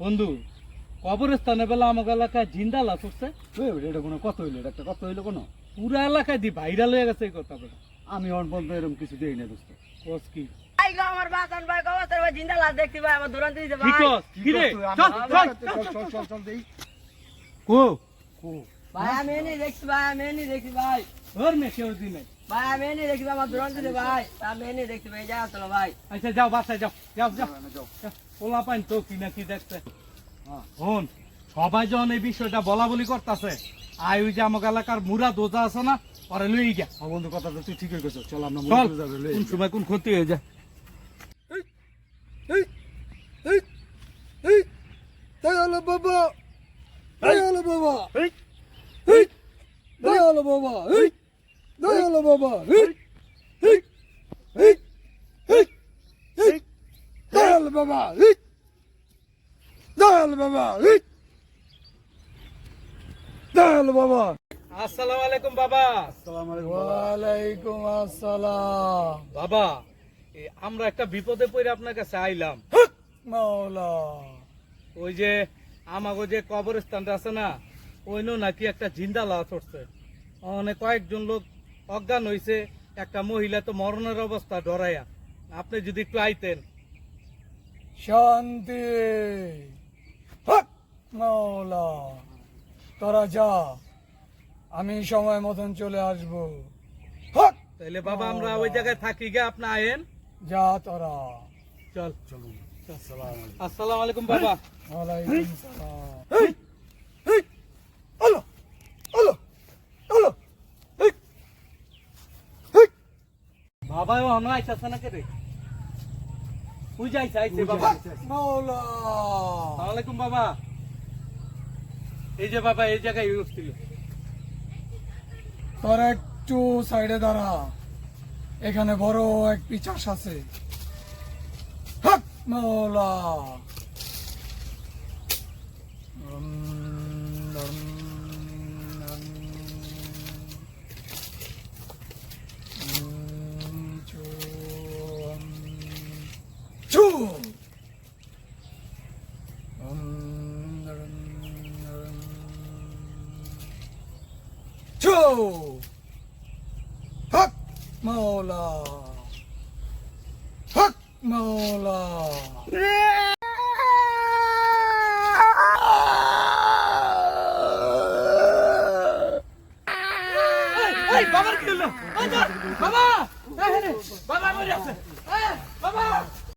বন্ধু কবরস্থানে বেলা আমাকে এলাকায় জিন্দালা ওই, এটা কোনো কত হইল এটা একটা কত হইল কোনো? পুরা এলাকায় দি ভাইরাল হয়ে গেছে এই কথা বেটা আমি অন এরকম কিছু দেই না দোস্ত। কোস কি? আমার বাসান ভাই কবস্তার ভাই জিন্দা লাশ দেখতে ভাই আমার দূরান্ত দিতে ভাই। কি রে চল চল চল চল চল চল দেই। কো? কো? ভাই আমি এনে দেখছি ভাই আমি এনে দেখছি ভাই। ওর মে কেউ দিনে। ভাই আমি এনে ভাই, আমার দূরান্ত দিতে ভাই। আমি এনে দেখছি ভাই যা চলো ভাই। আচ্ছা যাও বাসায় যাও যাও যাও। যাও। পোলা পাইন তো কি না কি দেখছে। হ্যাঁ। হন সবাই যখন এই বিষয়টা বলা বলি করতেছে আই ওই যে আমাকে এলাকার মুরা দোজা আছে না পরে লই গা আমার বন্ধু কথা তো তুই ঠিকই কইছিস। চল আমরা কোন সময় কোন ক্ষতি হয়ে যায়। এই এই এই দয়ালো বাবা দয়ালো বাবা। এই এই বাবা এই। দয়ালো বাবা। দয়ালো দয়ালো দয়ালো আসসালামু আলাইকুম বাবা। আসসালামু আলাইকুম ওয়ালাইকুম আসসালাম। বাবা আমরা একটা বিপদে পড়ে আপনার কাছে আইলাম। মাওলা। ওই যে আমাগো যে কবরস্থানটা আছে না ওইনো নাকি একটা জিন্দা লাশ উঠছে অনেক কয়েকজন লোক অজ্ঞান হইছে একটা মহিলা তো মরণের অবস্থা ডরাইয়া। আপনি যদি একটু আইতেন। শান্তি। মাওলা তোরা যা আমি সময় মতন চলে আসব। হক তাহলে বাবা আমরা ওই জায়গায় থাকি গে আপনি আয়েন। যা তোরা। চল। চলুন। আসসালামু আলাইকুম। বাবা। ওয়ালাইকুম এই এই আলো আলো আলো এই এই বাবা ও আমরা আইতাছে না কে রে যাইছে আইছে বাবা। মাওলা। আসসালামু আলাইকুম বাবা। এই যে বাবা এই জায়গায় ইউজ ছিল তোর একটু সাইডে দাঁড়া। এখানে বড় এক পিচাস আছে। হক মাওলা। হক মাওলা হক মাওলা এই বাবার বাবা বাবা মরে আছে বাবা